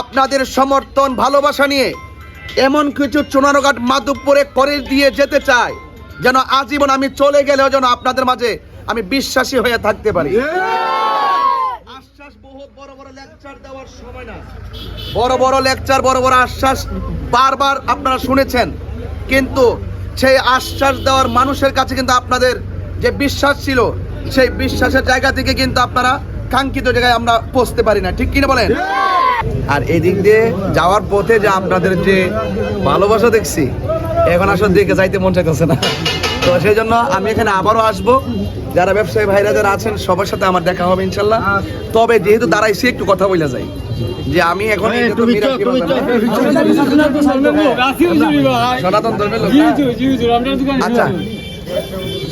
আপনাদের সমর্থন ভালোবাসা নিয়ে এমন কিছু চুনারঘাট মাধবপুরে করে দিয়ে যেতে চাই যেন আজীবন আমি চলে গেলেও যেন আপনাদের মাঝে আমি বিশ্বাসী হয়ে থাকতে পারি। আশ্বাস বহুত বড় বড় লেকচার দেওয়ার সময় না। বড় বড় লেকচার বড় বড় আশ্বাস বারবার আপনারা শুনেছেন। কিন্তু সেই আশ্বাস দেওয়ার মানুষের কাছে কিন্তু আপনাদের যে বিশ্বাস ছিল সেই বিশ্বাসের জায়গা থেকে কিন্তু আপনারা কাঙ্ক্ষিত জায়গায় আমরা পৌঁছতে পারি না। ঠিক কিনা বলেন? আর এদিক দিয়ে যাওয়ার পথে যে আপনাদের যে ভালোবাসা দেখছি এখন আসলে দেখে যাইতে মন চাইতেছে না। তো সেই জন্য আমি এখানে আবারও আসব। যারা ব্যবসায়ী ভাইরা যারা আছেন সবার সাথে আমার দেখা হবে ইনশাল্লাহ। তবে যেহেতু দাঁড়াইছি একটু কথা বলে যাই। যে আমি এখন। সনাতন ধর্মের লোক আচ্ছা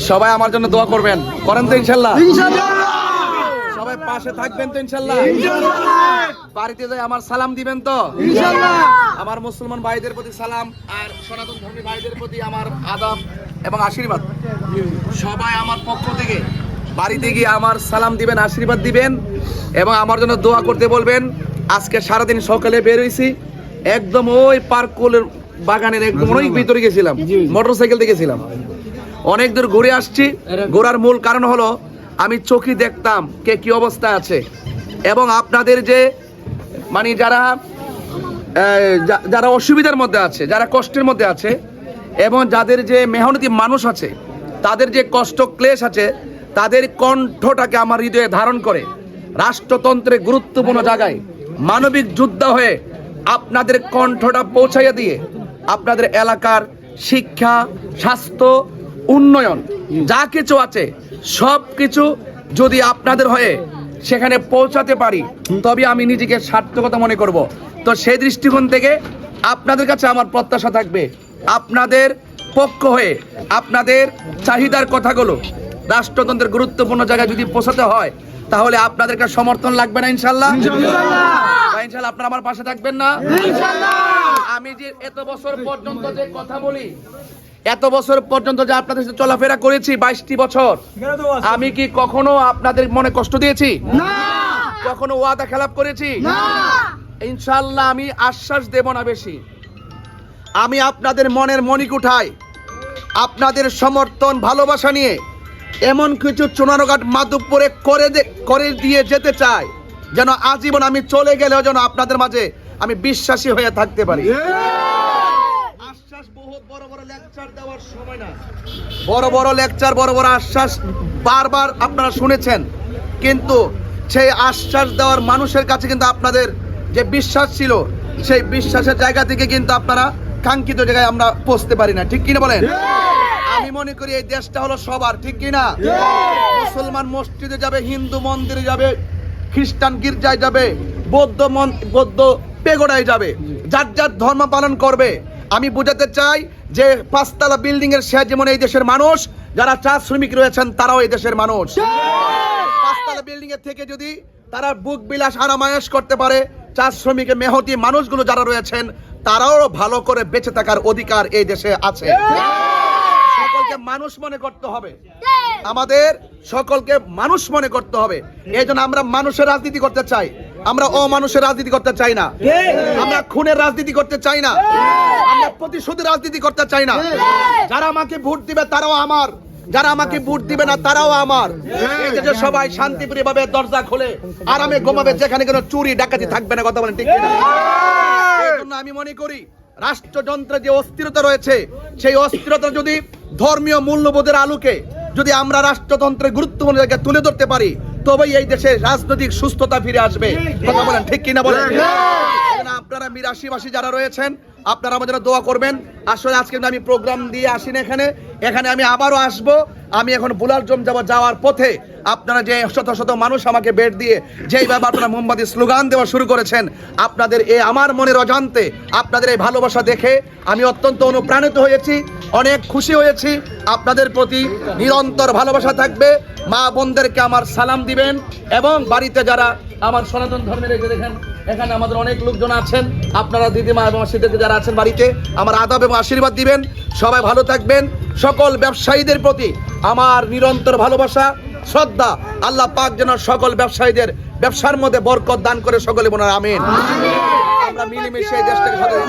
সবাই আমার জন্য দোয়া করবেন। করেন তো ইনশাল্লাহ। সবাই পাশে থাকবেন তো ইনশাল্লাহ। বাড়িতে যাই আমার সালাম দিবেন তো? আমার মুসলমান ভাইদের প্রতি সালাম আর সনাতন ধর্মী ভাইদের প্রতি আমার আদাব এবং আশীর্বাদ। সবাই আমার পক্ষ থেকে বাড়িতে গিয়ে আমার সালাম দিবেন আশীর্বাদ দিবেন এবং আমার জন্য দোয়া করতে বলবেন আজকে সারাদিন সকালে বের হয়েছি একদম ওই পার্কুলের বাগানের একদম অনেক ভিতরে গেছিলাম মোটর সাইকেল দিয়ে গেছিলাম। অনেক দূর ঘুরে আসছি। ঘোরার মূল কারণ হলো আমি চোখে দেখতাম কে কি অবস্থা আছে। এবং আপনাদের যে মানে যারা যারা অসুবিধার মধ্যে আছে, যারা কষ্টের মধ্যে আছে, এবং যাদের যে মেহনতি মানুষ আছে, তাদের যে কষ্ট ক্লেশ আছে, তাদের কণ্ঠটাকে আমার হৃদয়ে ধারণ করে, রাষ্ট্রতন্ত্রের গুরুত্বপূর্ণ জায়গায় মানবিক যোদ্ধা হয়ে আপনাদের কণ্ঠটা পৌঁছাইয়া দিয়ে আপনাদের এলাকার শিক্ষা, স্বাস্থ্য উন্নয়ন যা কিছু আছে সব কিছু যদি আপনাদের হয়ে সেখানে পৌঁছাতে পারি তবে আমি নিজেকে সার্থকতা মনে করব। তো সেই দৃষ্টিকোণ থেকে আপনাদের কাছে আমার প্রত্যাশা থাকবে আপনাদের পক্ষ হয়ে আপনাদের চাহিদার কথাগুলো রাষ্ট্রতন্ত্রের গুরুত্বপূর্ণ জায়গায় যদি পৌঁছাতে হয় তাহলে আপনাদের কাছে সমর্থন লাগবে না ইনশাল্লাহ? ইনশাল্লাহ। আপনারা আমার পাশে থাকবেন না? আমি যে এত বছর পর্যন্ত যে কথা বলি এত বছর পর্যন্ত যে আপনাদের সাথে চলাফেরা করেছি বাইশটি বছর আমি কি কখনো আপনাদের মনে কষ্ট দিয়েছি? কখনো ওয়াদা খেলাপ করেছি? ইনশাল্লাহ আমি আশ্বাস দেব না বেশি। আমি আপনাদের মনের মণিকুঠায় আপনাদের সমর্থন ভালোবাসা নিয়ে এমন কিছু চুনারঘাট মাধবপুরে করে করে দিয়ে যেতে চাই যেন আজীবন আমি চলে গেলেও যেন আপনাদের মাঝে আমি বিশ্বাসী হয়ে থাকতে পারি। বড় বড় লেকচার দেওয়ার সময় না বড় বড় লেকচার বড় বড় আশ্বাস বারবার আপনারা শুনেছেন। কিন্তু সেই আশ্বাস দেওয়ার মানুষের কাছে কিন্তু আপনাদের যে বিশ্বাস ছিল সেই বিশ্বাসের জায়গা থেকে কিন্তু আপনারা কাঙ্ক্ষিত জায়গায় আমরা পৌঁছতে পারি না। ঠিক কিনা বলেন? আমি মনে করি এই দেশটা হলো সবার ঠিক কিনা? মুসলমান মসজিদে যাবে হিন্দু মন্দিরে যাবে খ্রিস্টান গির্জায় যাবে বৌদ্ধ মন- বৌদ্ধ পেগোড়ায় যাবে যার যার ধর্ম পালন করবে। আমি বোঝাতে চাই যে পাঁচতলা বিল্ডিং এর সে যেমন এই দেশের মানুষ যারা চা শ্রমিক রয়েছেন তারাও এই দেশের মানুষ। পাঁচতলা বিল্ডিং এর থেকে যদি তারা বুক বিলাস আরামায়াস করতে পারে চা শ্রমিকের মেহতি মানুষগুলো যারা রয়েছেন তারাও ভালো করে বেঁচে থাকার অধিকার এই দেশে আছে। সকলকে মানুষ মনে করতে হবে। আমাদের সকলকে মানুষ মনে করতে হবে। এই জন্য আমরা মানুষের রাজনীতি করতে চাই। আমরা অমানুষের রাজনীতি করতে চাই না। আমরা খুনের রাজনীতি করতে চাই না। আমরা প্রতিশোধের রাজনীতি করতে চাই না। যারা আমাকে ভোট দিবে তারাও আমার। যারা আমাকে ভোট দিবে না তারাও আমার। সবাই শান্তিপ্রিয় ভাবে দরজা খুলে আরামে ঘুমাবে যেখানে কোনো চুরি ডাকাতি থাকবে না কথা বলেন ঠিক? এই আমি মনে করি রাষ্ট্রযন্ত্রে যে অস্থিরতা রয়েছে সেই অস্থিরতা যদি ধর্মীয় মূল্যবোধের আলোকে যদি আমরা রাষ্ট্রতন্ত্রের গুরুত্বপূর্ণ জায়গায় তুলে ধরতে পারি তবেই এই দেশে রাজনৈতিক সুস্থতা ফিরে আসবে। কথা বলেন ঠিক কিনা বলেন? আপনারা মিরাশিবাসী যারা রয়েছেন আপনারা আমাদের দোয়া করবেন। আসলে আজকে আমি প্রোগ্রাম দিয়ে আসি না এখানে। এখানে আমি আবারও আসব। আমি এখন বুলার জম যাব যাওয়ার পথে আপনারা যে শত শত মানুষ আমাকে বেড দিয়ে যেইভাবে আপনারা মোমবাতি স্লোগান দেওয়া শুরু করেছেন আপনাদের এ আমার মনের অজান্তে আপনাদের এই ভালোবাসা দেখে আমি অত্যন্ত অনুপ্রাণিত হয়েছি অনেক খুশি হয়েছি। আপনাদের প্রতি নিরন্তর ভালোবাসা থাকবে। মা বোনদেরকে আমার সালাম দিবেন এবং বাড়িতে যারা আমার সনাতন ধর্মের এই যে দেখেন এখানে আমাদের অনেক লোকজন আছেন। আপনারা দিদিমা এবং মাসিদেরকে যারা আছেন বাড়িতে আমার আদাব এবং আশীর্বাদ দিবেন। সবাই ভালো থাকবেন। সকল ব্যবসায়ীদের প্রতি আমার নিরন্তর ভালোবাসা শ্রদ্ধা। আল্লাহ পাক যেন সকল ব্যবসায়ীদের ব্যবসার মধ্যে বরকত দান করে সকলে মনে আমিন। আমরা মিলেমিশে এই দেশটাকে সচেতন